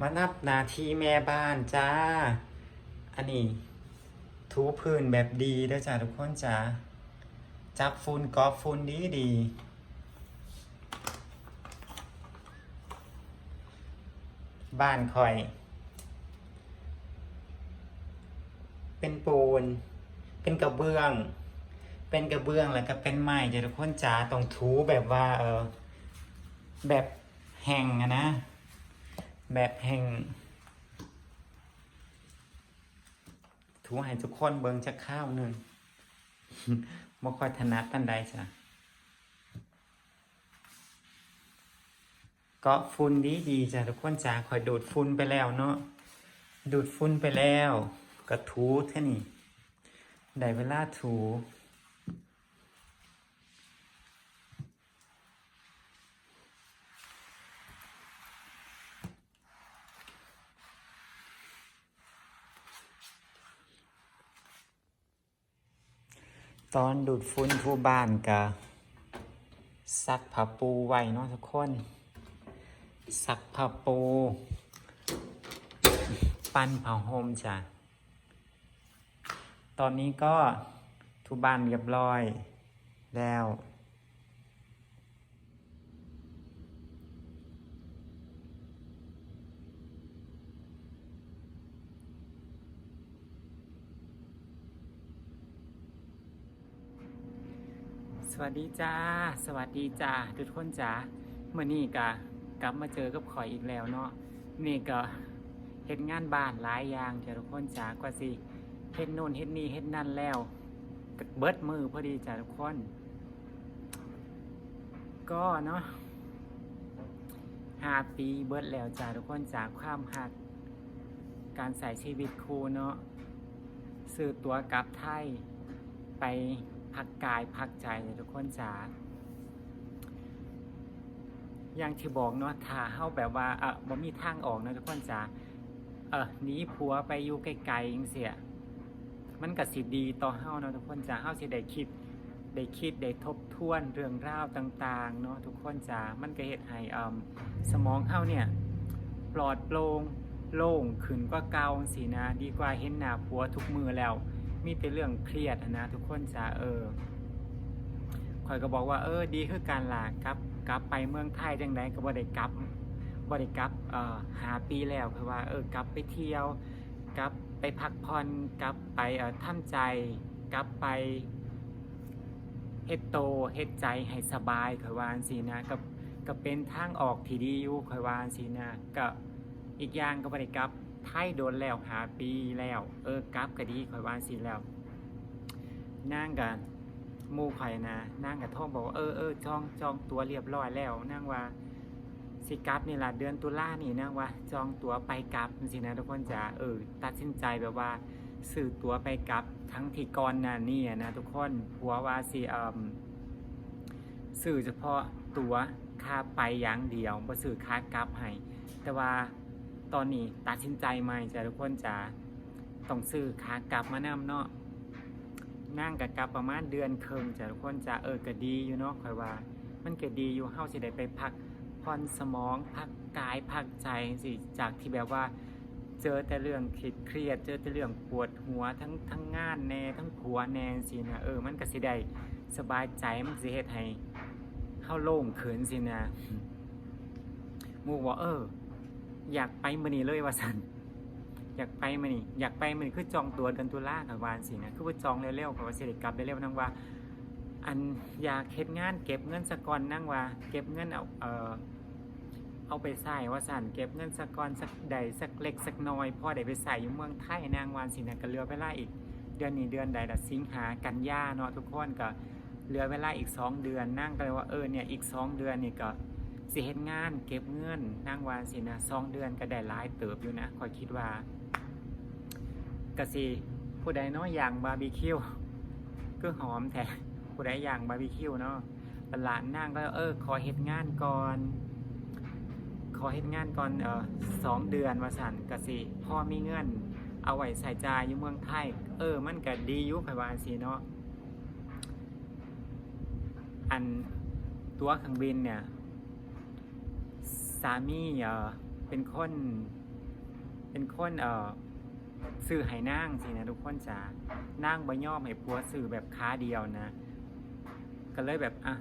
มานับนาทีแม่บ้านจ้า อันนี้ ถูพื้นแบบดีด้อจ้าทุกคนจ้า จับฝุ่นกอบฝุ่นดีดี บ้านคอย เป็นปูน เป็นกระเบื้อง เป็นกระเบื้องแล้วก็เป็นไม้จ้าทุกคนจ้าต้องถูแบบว่าเออแบบแห้งอะนะ แบบแห้งถูให้ทุกคนเบิ่งจะข้าวหนึ่งบ่ค่อยถนัดปันใดจ้ะก็ฝุ่นดีดีจ้ะทุกคนจ้าคอยดูดฝุ่นไปแล้วเนาะดูดฝุ่นไปแล้วก็ถูเท่นี้ได้เวลาถู ตอนดูดฝุ่นทูบ้านกะซักผ้าปูไว้เนาะทุกคน ซักผ้าปู ปั้นผ้าห่มจ้ะ ตอนนี้ก็ทูบ้านเรียบร้อยแล้ว สวัสดีจ้า สวัสดีจ้าทุกคนจ้าเมื่อนี้กะกลับมาเจอกับข่อยอีกแล้วเนาะนี่ก็เฮ็ดงานบ้านหลายอย่างจ้าทุกคนจ้ากว่าสิเฮ็ดโน่นเฮ็ดนี่เฮ็ดนั่นแล้วก็เบิดมือพอดีจ้าทุกคน ก็เนาะห้าปีเบิดแล้วจ้าทุกคนจากความหัก การใส่ชีวิตครูเนาะซื้อตัวกลับไทยไป พักกายพักใจทุกคนจ๋าอย่างที่บอกเนาะถ้าเฮาแบบว่าเออบ่มีทางออกนะทุกคนจ๋าเออหนีผัวไปอยู่ไกลๆจังเสียมันก็สิดีต่อเฮาเนาะทุกคนจ๋าเฮาสิได้คิดได้คิดได้ทบทวนเรื่องราวต่างๆเนาะทุกคนจ๋ามันก็เฮ็ดให้อ่าสมองเฮาเนี่ยปลอดโปร่งโล่งขึ้นกว่าเก่าสินะ ดีกว่าเห็นหน้าผัวทุกมือแล้ว มีแต่เรื่องเครียดนะทุกคนจะเออคอยก็บอกว่าเออดีคือการลากลับกลับไปเมืองไทยจังไดก็บ่ได้กลับบ่ได้กลับเอ่อหาปีแล้วคือว่าเออกลับไปเที่ยวกลับไปพักผ่อนกลับไปเอ่อทำใจกลับไปเฮ็ดโตเฮ็ดใจให้สบายคอยวาจั่งสินะกับก็เป็นทางออกที่ดีอยู่คอยวาจั่งสินะก็อีกอย่างก็บ่ได้กลับ ไทยโดนแล้วหาปีแล้ว เออกลับก็ดีคอยวานสิแล้วนั่งกันมู่ข่นะนั่งกับท่องบอกเออเออจองจองตัวเรียบร้อยแล้ว นั่งว่าสิกลับนี่ละเดือนตุลานี่นั่งว่า จองตัวไปกลับสินะทุกคนจะเออตัดสินใจแบบว่าซื้อตัวไปกลับทั้งที่ก่อนหน้านี่นะทุกคนผัวว่าสิเอ่มซื้อเฉพาะตัวค่าไปอย่างเดียวบ่ซื้อค่ากลับให้แต่ว่า ตอนนี้ตัดสินใจใหม่จ้ะทุกคนจะต้องซื้อขากลับมานำเนาะนั่งกับกลับประมาณเดือนครึ่งจ้ะทุกคนจะเออก็ดีอยู่เนาะคอยว่า มันก็ดีอยู่เฮาสิได้ไปพักผ่อนสมองพักกายพักใจสิจากที่แบบว่าเจอแต่เรื่องคิดเครียด เจอแต่เรื่องปวดหัวทั้งทั้งงานแน่ทั้งผัวแน่สินะเออมันก็สิได้สบายใจมันสิเฮ็ดให้เฮาโล่งขึ้นสินะหมู่ว่าเออ อยากไปมือนี้เลยว่าสันอยากไปมือนี้อยากไปมือนี้คือจองตัวเดือนตุลากับวาจั่งสินะคือว่าจองเร็วๆกับว่าสิริกลับเร็วๆนั่งว่า อันอยากเฮ็ดงาน เก็บเงินสะก่อนนั่งว่า เก็บเงินเอาเออเอาไปใส่ว่าสันเก็บเงินสะก่อนสักใดสักเล็กสักน้อยพอได้ไปใส่อยู่เมืองไทยนางวานสินะก็เหลือเวลาอีก เดือนนี้เดือนใดละสิงหากันยาเนาะทุกคนก็เหลือเวลาอีกสองเดือนนั่งก็เลยว่าเออเนี่ยอีกสองเดือนนี่ก็ สิเฮ็ดงานเก็บเงินนั่งวานสินะสองเดือนก็ได้หลายเติบอยู่นะคอยคิดว่ากสิผู้ใดเนาะอย่างบาร์บีคิวก็หอมแท้ผู้ใดอย่างบาร์บีคิวเนาะตลาดนั่งก็เออขอเฮ็ดงานก่อนขอเฮ็ดงานก่อนเออสองเดือนวาสันกสิพ่อมีเงิน เอาไว้ใส่จ่ายอยู่เมืองไทย เออ มันก็ดีอยู่คอยวาจั่งสิเนาะอันตัวเครื่องบินเนี่ย สามีเออเป็นคนเป็นคนเอ่อซื้อให้นางสินะทุกคนจ๋านางใบย่อมให้ผัวซื้อแบบค้าเดียวนะ ก็เลยแบบอะ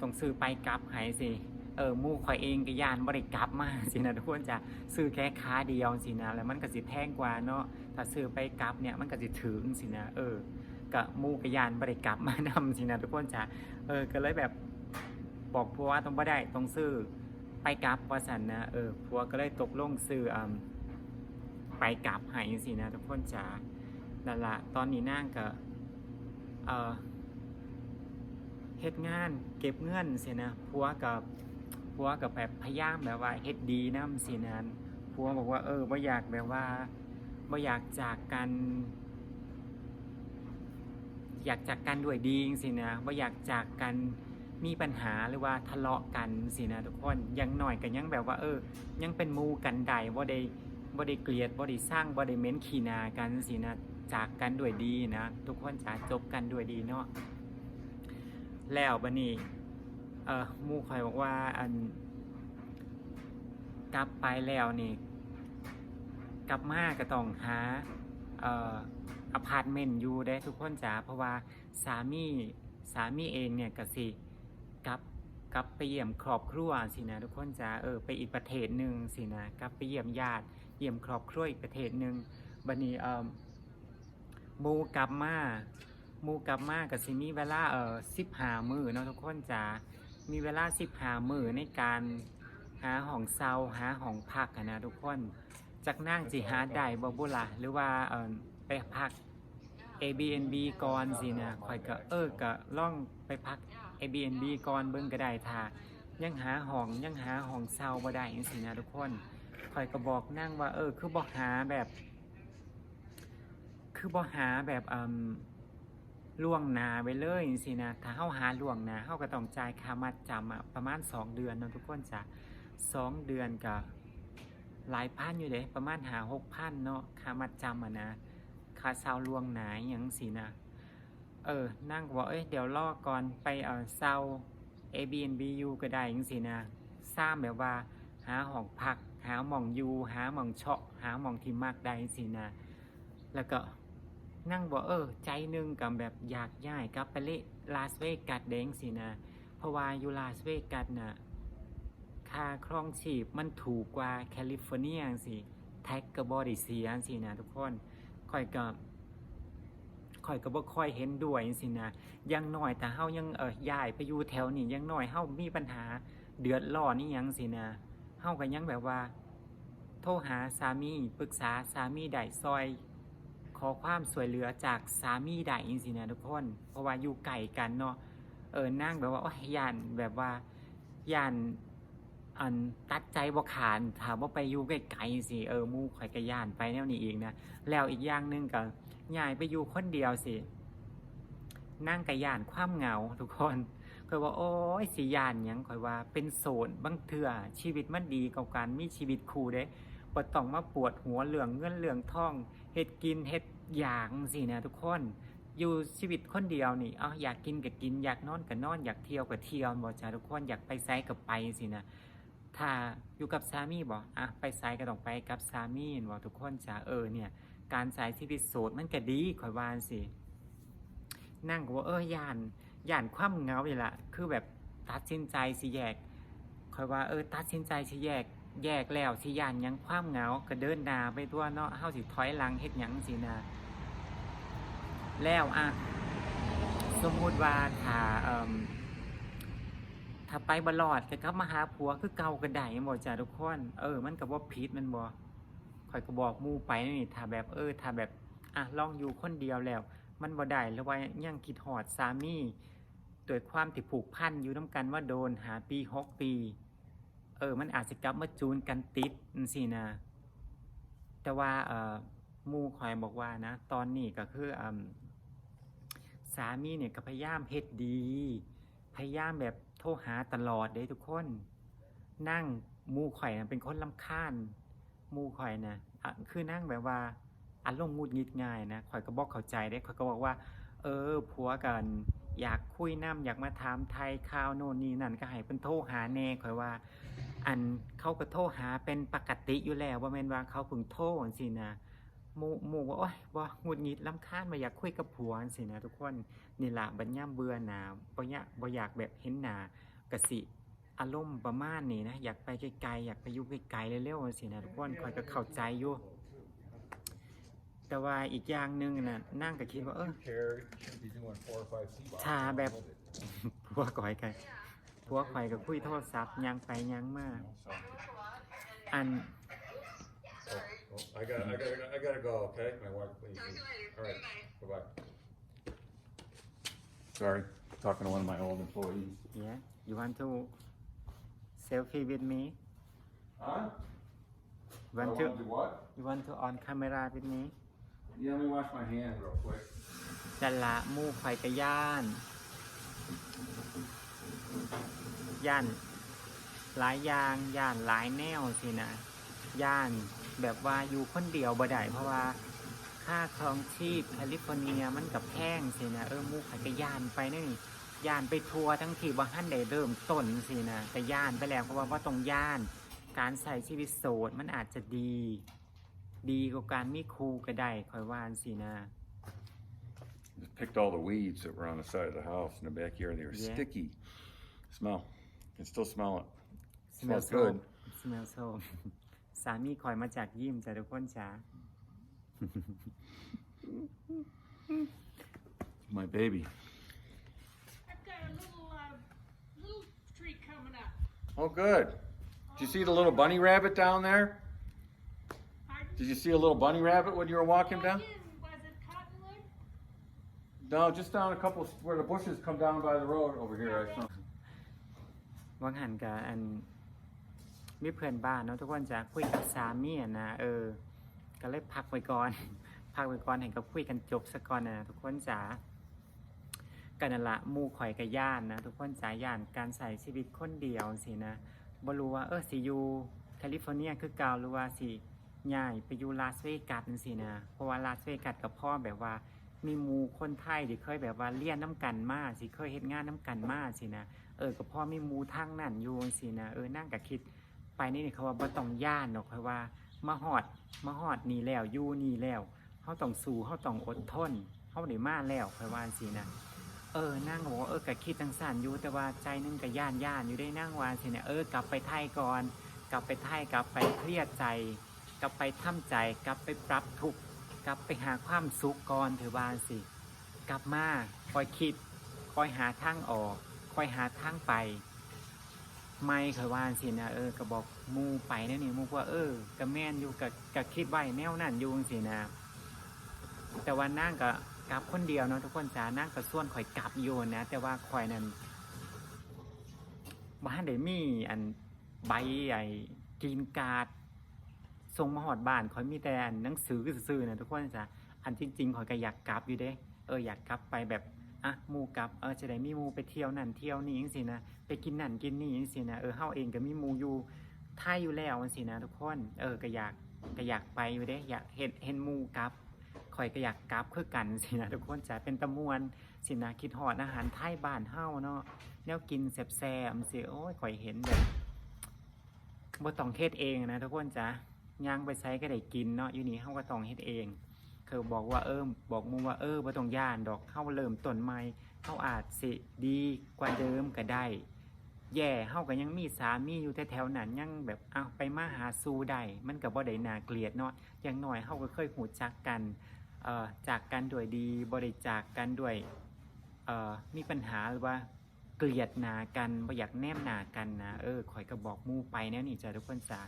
ต้องซื้อไปกลับให้สิเออมู่ข่อยเองก็ยานบ่ได้กลับมาสินะทุกคนจะซื้อแค่ค้าเดียวสินะแล้วมันก็สิแพงกว่าเนาะถ้าซื้อไปกลับเนี่ยมันก็สิถึงสินะเออก็หมู่กยานบ่ได้กลับมานำสินะทุกคนจะเออก็เลยแบบ บอกผัวว่าต้องบ่ได้ต้องซื้อไปกลับว่าซั่นนะเออผัวก็เลยตกลงซื้ออไปกลับให้สินะทุกคนจะนั่นล่ะตอนนี้นางก็เออเฮ็ดงานเก็บเงินสินะผัวกับผัวกับแบบพยายามแบบว่าเฮ็ดดีน้ำสินั้นผัวบอกว่าเออบ่อยากแบบว่าบ่อยากจากกันอยากจากกันด้วยดีสินะบ่อยากจากกัน มีปัญหาหรือว่าทะเลาะกันสินะทุกคนยังหน่อยก็ยังแบบว่าเออ ยังเป็นมูกันได้บ่ได้บ่ได้เกลียดบ่ได้สร้างบ่ได้เม้นขีนากันสินะจากกันด้วยดีนะ ทุกคนจะจบกันด้วยดีเนาะแล้วบันี้เออมูคอยบอกว่าอันกลับไปแล้วนี่ กลับมาก็ต้องหาเอ่ออพาร์ตเมนต์อยู่ได้ทุกคนจ๋าเพราะว่าสามีสามีเองเนี่ยกสิ กลับกลับไปเยี่ยมครอบครัวสินะทุกคนจ๋าเออไปอีกประเทศหนึ่งสินะกลับไปเยี่ยมญาติ เยี่ยมครอบครัวอีกประเทศหนึ่งบัดนี้เออมูกลับมามูกลับมาก็สิมีเวลาเออสิบหามือเนาะทุกคนจ๋ามีเวลาสิบหามือในการหาห้องเซาหาห้องพักนะทุกคนจากนั่งสิหาได้บ่บุละหรือว่าเออไปพัก Airbnb ก่อนสินะข่อยก็เออก็ล่องไปพัก Airbnb ก่อนเบิ่งก็ได้ถ้ายังหาห้องยังหาห้องเซาบ่ได้จังซี่นะทุกคนข่อยก็บอกนั่งว่า เออ คือบ่หาแบบ คือบ่หาแบบอืมล่วงหนาไปเลยจังซี่นะถ้าเฮาหาล่วงหนาเฮาก็ต้องจ่ายค่ามัดจำอะประมาณ 2 เดือนเนาะทุกคนจ้ะ2เดือนก็หลายพันอยู่เด้ประมาณหา6,000เนาะค่ามัดจำอะนะค่าเช่าล่วงหนาอหยังสินะ เออ นั่งก็บอกเอ้ย เดี๋ยวรอก่อน ไปเออเช่า Airbnb อยู่ก็ได้จังซี่นะสร้างแบบว่า หาห้องพัก หาหม่องอยู่ หาหม่องเชาะ หาหม่องที่มักได้จังซี่นะ แล้วก็นั่งบอกเออ ใจหนึงกับแบบอยากย้ายกลับไปเละลาสเวกัสเด้งสินะ เพราะว่าอยู่ลาสเวกัสน่ะ ค่าครองชีพมันถูกกว่าแคลิฟอร์เนียสิ แท็กกับบอดี้เสียสินะทุกคนค่อยก็ ค่อยก็บ่ค่อยเห็นด้วยสินะยังน้อยแต่เฮายังเออย้ายไปอยู่แถวนี้ยังน้อยเฮามีปัญหาเดือดร้อนนี่ยังสินะเฮาก็ยังแบบว่า โทรหาสามีปรึกษาสามีได้ซอย ขอความสวยเหลือจากสามีได้จริงๆนะทุกคน เพราะว่าอยู่ไก่กันเนาะเออนั่งแบบว่าโอ้ยยานแบบว่ายาน อันตัดใจบ่ขานถามว่าไปอยู่ไกลๆสิเออมู่ข่อยก็ย่านไปแนวนี้เองนะแล้วอีกอย่างหนึ่งก็ยายไปอยู่คนเดียวสินั่งกับย่านความเหงาทุกคนข่อยว่าโอ้ยสิยานยังข่อยว่าเป็นโสดบางเทื่อชีวิตมันดีกว่าการมีชีวิตคู่เด้บ่ต้องมาปวดหัวเรื่องเงินเรื่องทองเฮ็ดกินเฮ็ดอย่างสินะทุกคนอยู่ชีวิตคนเดียวนี่เอาอยากกินก็กินอยากนอนก็นอนอยากเที่ยวก็เที่ยวบ่จ้าทุกคนอยากไปไสก็ไปสินะ ถ้าอยู่กับสามีบ่อะไปไสก็ต้องไปกับสามีบ่ทุกคนจ้าเออเนี่ยการใช้ชีวิตโสดมันก็ดีข่อยว่าสินั่งก็ว่าเออย่านย่านความเงานี่ละคือแบบตัดสินใจสิแยกข่อยว่าเออตัดสินใจสิแยกแยกแล้วสิย่านยังความเงาก็เดินนาไปตัวเนาะเฮาสิถอยหลังเฮ็ดหยังสินะแล้วอะสมมุติว่าถ้าเอ่ม ถ้าไปบ่รอดก็กลับมาหาผัวคือเก่าก็ได้บ่จ้ะทุกคนเออ มันก็บ่ผิดมันบ่ข่อยก็บอกมู่ไปนี่ถ้าแบบเออถ้าแบบอะลองอยู่คนเดียวแล้ว มันบ่ได้หรือว่ายังคิดฮอดสามีด้วยความที่ผูกพันอยู่นํกันว่าโดนหาปีหกปี เออ มันอาจจะกลับมาจูนกันติดจังซี่นะ แต่ว่าเออมู่ข่อยบอกว่านะ ตอนนี้ก็คืออสามีเนี่ยก็พยายามเฮ็ดดี พยายามแบบ รหาตลอดเด้ทุกคน นั่งมูข่อยนะเป็นคนลำคาญมูข่อยนะอะคือนั่งแบบว่าอารมณ์งุดงิดง่ายนะข่อยก็บอกเข้าใจได้ข่อยก็บอกว่า เออผัวกัน อยากคุยน้ำอยากมาถามไทยข่าวโน่นนี่นั่นก็ให้เพิ่นโทรหาแน่ข่อยว่า อันเขาก็โทรหาเป็นปกติอยู่แล้วว่าแม่นว่าเขาเพิ่งโทรจังซี่นะ หมู่หมู่ว่าโอ๊ยบ่หงุดหงิดรำคาญบ่อยากคุยกับผัวจังซี่นะทุกคนนี่ละบัดยามเบื่อหนาบ่อยากบ่อยากแบบเห็นหนาก็สิอารมณ์ประมาณนี้นะอยากไปไกลๆอยากไปอยู่ไกลๆเร็วๆจังซี่นะทุกคนข้อยก็เข้าใจอยู่แต่ว่าอีกอย่างหนึ่งน่ะนั่งก็คิดว่าเออชาแบบผัวก่อยกันผัวข่อยก็คุยโทรศัพท์ยังไปยังมาอัน oh, oh, I gotta, I gotta, I gotta go, okay? My wife, please. Talk to you later. All right, Bye. bye-bye. Sorry, talking to one of my old employees. yeah you want to selfie with me Huh? want I to wanna do what? you want to on camera with me Yeah, let me wash my hands real quick. จันละหมู่ข่อยกะย่าน ย่าน หลายอย่างย่านหลายแนวสินะ ย่าน แบบว่าอยู่คนเดียวบ่ได้เพราะว่าค่าครองชีพแคลิฟอร์เนียมันกับแพงสินะเออหมู่ข่อยกะย่านไปนี่ย่านไปทัวร์ทั้งที่ว่าท่านได้เริ่มต้นสินะแต่ย่านไปแล้วเพราะว่าว่าตรงย่าน การใส่ชีวิตโสดมันอาจจะดี ดีกว่าการมีครูก็ได้คอยวาจั่นสินะ Just picked all the weeds that were on the side of the house in the backyard. They were Yeah. sticky. Smell. Can still smell it. smell Smells so good. smell so ส ามีคอยมาจากยิมจ้ะทุกคนจ้า My baby. I've got a little, uh, little tree coming up. Oh, good. Did you see the little bunny rabbit down there? Pardon? Did you see a little bunny rabbit when you were walking Oh, down? yeah, Was it cottonwood? No, just down a couple where the bushes come down by the road over here. I saw. วังหันกับอัน มีเพื่อนบ้านเนาะทุกคนจะคุยกับสามีนะเออ ก็เลยพักไว้ก่อน พักไว้ก่อนเห็นก็คุยกันจบซะก่อนนะทุกคนจ๋ากันละมู่ข่อยกับย่านนะทุกคนจ๋าย่านการใส่ชีวิตคนเดียวสินะบรู้ว่าเออสิอยู่แคลิฟอร์เนียคือเกาหรือว่าสิย้ายไปอยู่ลาสเวกัสจังซี่นะเพราะว่าลาสเวกัสกับพ่อแบบว่ามีมูคนไทยที่เคยแบบว่าเรียนน้ำกันมาสิเคยเฮ็ดงานน้ำกันมาสินะเออก็พ่อมีมูทางนั่นอยู่สินะเออนั่งก็คิด ไปนี่นี่เขาว่าบ่ต้องย่านดอกเพราะว่ามาฮอดมาฮอดนี่แล้วอยู่นี่แล้วเฮาต้องสู้เฮาต้องอดทนเฮาได้มาแล้วค่อยว่าสินะเออนั่งบอกว่าเออก็คิดจังซั่นอยู่แต่ว่าใจนึงก็ย่านย่านอยู่ได้นั่งว่าสินะเออกลับไปไทยก่อน กลับไปไทยกลับไปเครียดใจ กลับไปทำใจ กลับไปปรับทุกข์กลับไปหาความสุขก่อนเถอะว่าสิ กลับมาคอยคิดคอยหาทางออกคอยหาทางไป ไม่เคยว่าสินะเออก็บอกมูไปนั่นนี่มูว่าเออก็แม่นอยู่กับกับคิดไว้แนวนั่นอยู่สินะ แต่ว่านั่งก็กลับคนเดียวเนาะทุกคนจ้านั่งก็ส่วนข่อยกลับโยนนะ แต่ว่าข่อยนั้นบ้านเดมีอันใบไอ้กรีนการ์ดส่งมาหอดบ้านข่อยมีแต่นหนังสือซื่อๆนะทุกคนจ้าอันจริงๆข่อยก็อยากกลับอยู่เด้ เอออยากกลับไปแบบ อะหมูกลับเออจะได้มีหมูไปเที่ยวนั่นเที่ยวนี่จังสินะไปกินนั่นกินนี่จังสินะเออเฮาเองก็มีหมูอยู่ไทยอยู่แล้วจังสินะทุกคนเออก็อยากก็อยากไปอยู่เด้อยากเห็นเห็นหมูกลับข่อยก็อยากกลับคือกันสินะทุกคนจะเป็นตะมวนสินะคิดฮอดอาหารไทยบ้านเฮาเนาะแนวกินแซ่บๆสิโอ้ยข่อยเห็นแบบบ่ต้องเฮ็ดเองนะทุกคนจ้ะย่างไปใช้ก็ได้กินเนาะอยู่นี่เฮาก็ต้องเฮ็ดเอง คือบอกว่าเออบอกหมูว่าเออบ่ต้องย่านดอกเข้าเริ่มต้นใหม่เข้าอาจสิดีกว่าเดิมก็ได้ แย่เฮาก็ยังมีสามีอยู่แถวๆนั้นยังแบบเอาไปมาหาสู่ได้มันก็บ่ได้นาเกลียดเนาะอย่างน้อยเฮาก็เคยหูจักกันเอ่อจากกันด้วยดีบ่ได้จากกันด้วยเอ่อมีปัญหาหรือว่าเกลียดหนากันบ่อยากแนมหนากันนะเออข่อยก็บอกมู่ไปแนวนี้จ้ะทุกคนจ้า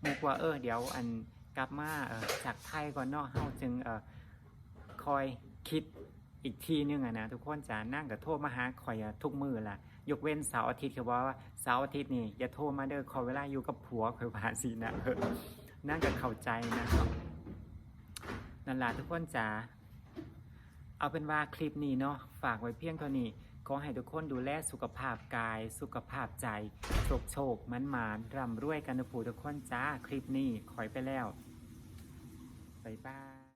หมู่ว่าเออเดี๋ยวอัน กลับมาจากไทยก่อนเนาะเฮาจึงคอยคิดอีกทีนึงอะนะทุกคนจะนั่งกับโทรมาหาคอยทุกมือละยกเว้นเสาร์อาทิตย์คือว่าเสาร์อาทิตย์นี่อย่าโทรมาเด้อขอยเวลาอยู่กับผัวคอยว่าสินะเออนั่งกับเข้าใจนะครับนั่นแหละทุกคนจ๋าเอาเป็นว่าคลิปนี้เนาะฝากไว้เพียงเท่านี้ขอให้ทุกคนดูแลสุขภาพกาย สุขภาพใจโชคโชคมันมานร่ำรวยกันนะผู้ทุกคนจ้าคลิปนี้ขอยไปแล้ว บ๊ายบาย